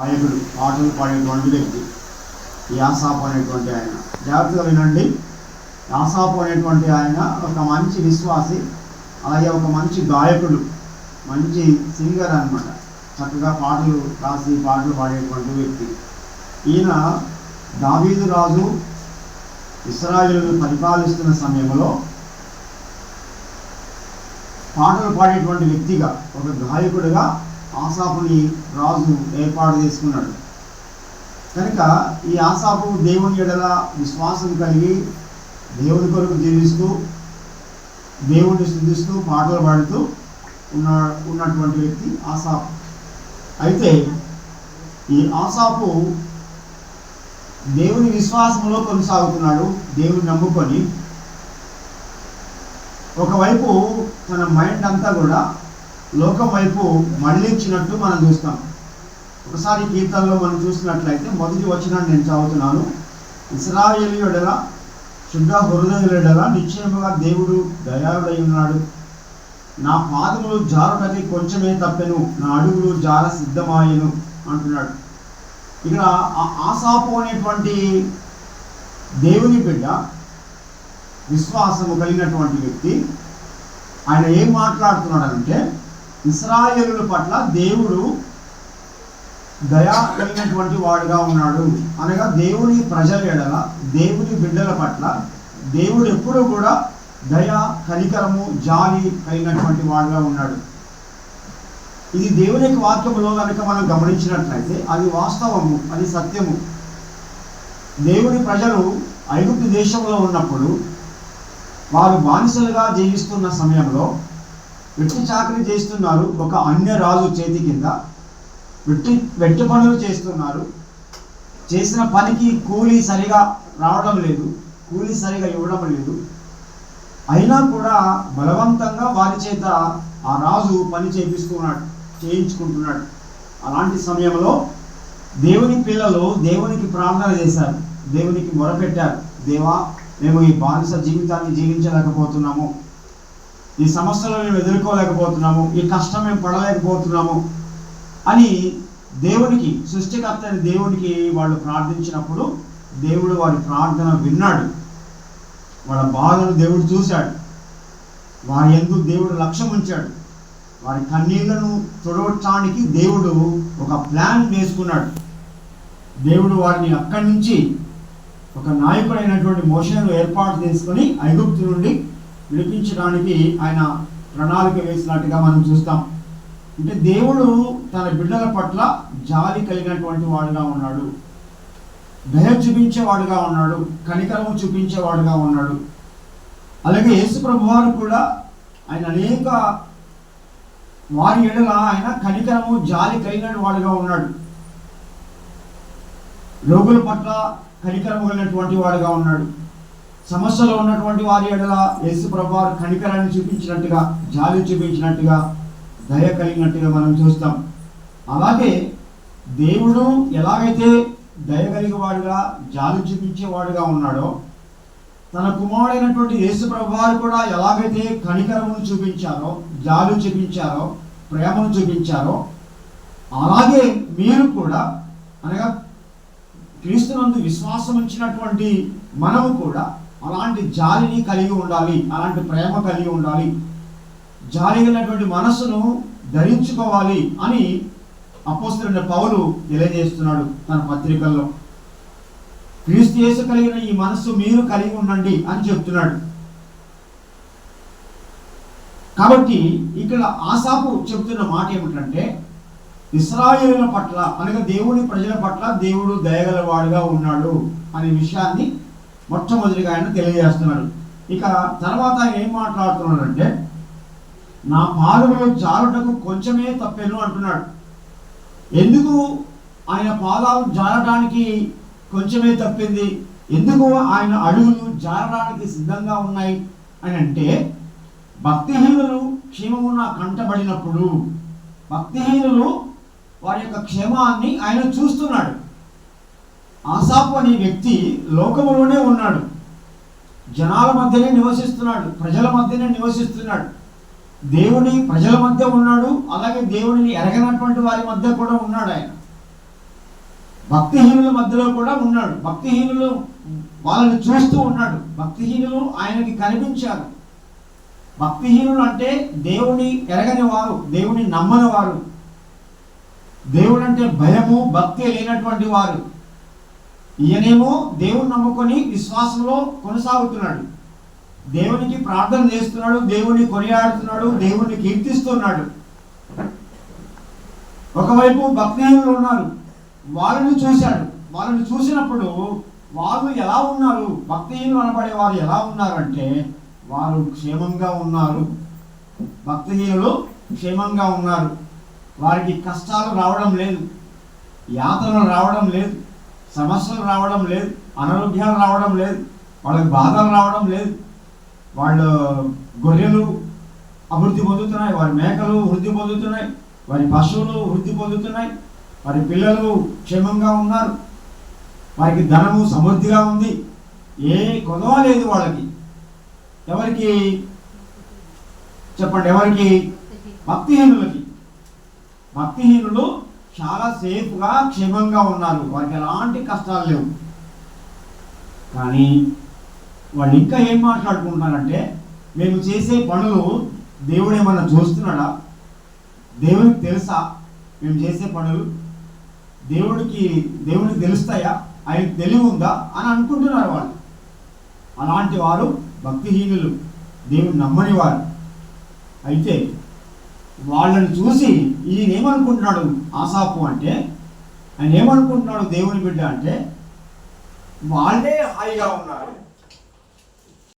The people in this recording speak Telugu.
గాయకుడు పాటలు పాడేటువంటి వ్యక్తి యాసాపు అనేటువంటి ఆయన. జాగ్రత్తగా వినండి. యాసాపు అనేటువంటి ఆయన ఒక మంచి విశ్వాసి అలాగే ఒక మంచి గాయకుడు మంచి సింగర్ అనమాట చక్కగా పాటలు రాసి పాటలు పాడేటువంటి వ్యక్తి. ఈయన దావీదు రాజు ఇస్రాయిల్ను పరిపాలిస్తున్న సమయంలో పాటలు పాడేటువంటి వ్యక్తిగా ఒక గాయకుడిగా ఆసాపుని రాజు ఏర్పాటు చేసుకున్నాడు. కనుక ఈ ఆసాపు దేవుని ఎడల విశ్వాసం కలిగి దేవుని కొరకు జీవిస్తూ దేవుణ్ణి స్థుతిస్తూ పాటలు పాడుతూ ఉన్న ఉన్నటువంటి వ్యక్తి ఆసాపు అయితే ఈ ఆసాపు దేవుని విశ్వాసంలో కొనసాగుతున్నాడు దేవుని నమ్ముకొని. ఒకవైపు తన మైండ్ అంతా కూడా లోకం వైపు మళ్ళించినట్టు మనం చూస్తాం. ఒకసారి కీర్తనలో మనం చూసినట్లయితే మొదటి వచనాన్ని నేను చదువుతున్నాను. ఇస్రాయేలీయుడల శుద్ధ హృదయుడల నిశ్చయముగా దేవుడు దయాళుడై ఉన్నాడు. నా పాదములు జారుటకి కొంచెమే తప్పెను నా అడుగులు జార సిద్ధమాయను అంటున్నాడు. ఇక్కడ ఆ- ఆసాపు అనేటువంటి దేవుని బిడ్డ విశ్వాసము కలిగినటువంటి వ్యక్తి ఆయన ఏం మాట్లాడుతున్నాడంటే ఇస్రాయేలుల పట్ల దేవుడు దయా కలిగినటువంటి వాడుగా ఉన్నాడు. అనగా దేవుని ప్రజల ఎడల దేవుని బిడ్డల పట్ల దేవుడు ఎప్పుడూ కూడా దయ కనికరము జాలి కలిగినటువంటి వాడుగా ఉన్నాడు. ఇది దేవుని యొక్క వాక్యములో కనుక మనం గమనించినట్లయితే అది వాస్తవము అది సత్యము. దేవుని ప్రజలు ఐగుప్తు దేశంలో ఉన్నప్పుడు వారు బానిసలుగా జీవిస్తున్న సమయంలో వెట్టి చాకరీ చేస్తున్నారు. ఒక అన్య రాజు చేతి కింద వెట్టి వెట్టి పనులు చేస్తున్నారు. చేసిన పనికి కూలీ సరిగా రావడం లేదు. కూలీ సరిగా ఇవ్వడం లేదు. అయినా కూడా బలవంతంగా వారి చేత ఆ రాజు పని చేపిస్తున్నాడు చేయించుకుంటున్నాడు. అలాంటి సమయంలో దేవుని పిల్లలు దేవునికి ప్రార్థన చేశారు. దేవునికి మొరపెట్టారు దేవా మేము ఈ బానిస జీవితాన్ని జీవించలేకపోతున్నాము. ఈ సమస్యలు మేము ఎదుర్కోలేకపోతున్నాము ఈ కష్టం మేము పడలేకపోతున్నాము అని దేవునికి సృష్టికర్త అయిన దేవునికి వాళ్ళు ప్రార్థించినప్పుడు దేవుడు వారి ప్రార్థన విన్నాడు. వాళ్ళ బాధను దేవుడు చూశాడు. వారి ఎందు దేవుడు లక్ష్యం ఉంచాడు. వారి కన్నీళ్ళను తొడవటానికి దేవుడు ఒక ప్లాన్ వేసుకున్నాడు దేవుడు వారిని అక్కడి నుంచి ఒక నాయకుడైనటువంటి మోషను ఏర్పాటు చేసుకొని ఐగుప్తు నుండి విడిపించడానికి ఆయన ప్రణాళిక వేసినట్టుగా మనం చూస్తాం. అంటే దేవుడు తన బిడ్డల పట్ల జాలి కలిగినటువంటి వాడుగా ఉన్నాడు. దయ చూపించేవాడుగా ఉన్నాడు. కనికరము చూపించేవాడుగా ఉన్నాడు. అలాగే యేసు ప్రభువారు కూడా ఆయన అనేక వారి ఎడల ఆయన కనికరము జాలి కలిగిన వాడుగా ఉన్నాడు. రోగుల పట్ల కనికరము కలిగినటువంటి వాడుగా ఉన్నాడు. సమస్యలో ఉన్నటువంటి వారి ఎడల యేసు ప్రభువారు కనికరాన్ని చూపించినట్టుగా జాలి చూపించినట్టుగా దయ కలిగినట్టుగా మనం చూస్తాం. అలాగే దేవుడు ఎలాగైతే దయ కలిగేవాడుగా జాలి చూపించేవాడుగా ఉన్నాడో తన కుమారుడైనటువంటి యేసు ప్రభువారు కూడా ఎలాగైతే కనికరమును చూపించారో జాలు చూపించారో ప్రేమను చూపించారో అలాగే మీరు కూడా అనగా క్రీస్తునందు విశ్వాసం ఉంచినటువంటి మనము కూడా అలాంటి జాలిని కలిగి ఉండాలి అలాంటి ప్రేమ కలిగి ఉండాలి. జాలి కలిగినటువంటి మనస్సును ధరించుకోవాలి అని అపోస్తున్న పౌలు తెలియజేస్తున్నాడు తన పత్రికల్లో. క్రీస్తు యేసు కలిగిన ఈ మనస్సు మీరు కలిగి ఉండండి అని చెప్తున్నాడు. కాబట్టి ఇక్కడ ఆసాపు చెప్తున్న మాట ఏమిటంటే ఇస్రాయేలుల పట్ల అనగా దేవుని ప్రజల పట్ల దేవుడు దయగలవాడుగా ఉన్నాడు అనే విషయాన్ని మొట్టమొదటిగా ఆయన తెలియజేస్తున్నాడు. ఇక తర్వాత ఆయన ఏం మాట్లాడుతున్నాడంటే నా పాదములు జారుటకు కొంచెమే తప్పెను అంటున్నాడు. ఎందుకు ఆయన పాదాలు జారడానికి కొంచెమే తప్పింది? ఎందుకు ఆయన అడుగులు జారడానికి సిద్ధంగా ఉన్నాయి? అని అంటే భక్తిహీనులు క్షేమమున కంటబడినప్పుడు భక్తిహీనులు వారి యొక్క క్షేమాన్ని ఆయన చూస్తున్నాడు. ఆసాపు అనే వ్యక్తి లోకములోనే ఉన్నాడు. జనాల మధ్యనే నివసిస్తున్నాడు ప్రజల మధ్యనే నివసిస్తున్నాడు. దేవుని ప్రజల మధ్య ఉన్నాడు అలాగే దేవుడిని ఎరగనటువంటి వారి మధ్య కూడా ఉన్నాడు ఆయన. భక్తిహీనుల మధ్యలో కూడా ఉన్నాడు. భక్తిహీనులు వాళ్ళని చూస్తూ ఉన్నాడు. భక్తిహీనులు ఆయనకి కనిపించారు. భక్తిహీనులు అంటే దేవుని ఎరగని వారు దేవుని నమ్మని వారు దేవుడు అంటే భయము భక్తి లేనటువంటి వారు. ఈయనేమో దేవుని నమ్ముకొని విశ్వాసంలో కొనసాగుతున్నాడు. దేవునికి ప్రార్థన చేస్తున్నాడు దేవుని కొనియాడుతున్నాడు దేవుణ్ణి కీర్తిస్తున్నాడు. ఒకవైపు భక్తిహీనులు ఉన్నారు వాళ్ళని చూశాడు. వాళ్ళని చూసినప్పుడు వాళ్ళు ఎలా ఉన్నారు? భక్తిహీనులు అనబడే వారు ఎలా ఉన్నారంటే వారు క్షేమంగా ఉన్నారు. భక్తిహీనులు క్షేమంగా ఉన్నారు. వారికి కష్టాలు రావడం లేదు యాతనలు రావడం లేదు. సమస్యలు రావడం లేదు అనారోగ్యాలు రావడం లేదు వాళ్ళకి బాధలు రావడం లేదు. వాళ్ళు గొర్రెలు అభివృద్ధి పొందుతున్నాయి వారి మేకలు వృద్ధి పొందుతున్నాయి వారి పశువులు వృద్ధి పొందుతున్నాయి వారి పిల్లలు క్షేమంగా ఉన్నారు వారికి ధనము సమృద్ధిగా ఉంది. ఏ కొదవ లేదు వాళ్ళకి. ఎవరికి? చెప్పండి ఎవరికి? భక్తిహీనులకి. భక్తిహీనులు చాలా సేఫ్గా క్షేమంగా ఉన్నారు. వారికి ఎలాంటి కష్టాలు లేవు. కానీ వాళ్ళు ఇంకా ఏం మాట్లాడుకుంటున్నారంటే మేము చేసే పనులు దేవుడు ఏమన్నా చూస్తున్నాడా? దేవునికి తెలుసా? మేము చేసే పనులు దేవుడికి దేవునికి తెలుస్తాయా? ఆయనకు తెలివి ఉందా? అని అనుకుంటున్నారు వాళ్ళు. అలాంటి వారు భక్తిహీనులు. దేవుడు నమ్మని వారు. అయితే వాళ్ళని చూసి ఈయన ఏమనుకుంటున్నాడు? ఆసాపు అంటే ఆయన ఏమనుకుంటున్నాడు? దేవుని బిడ్డ అంటే వాళ్ళే హాయిగా ఉన్నారు.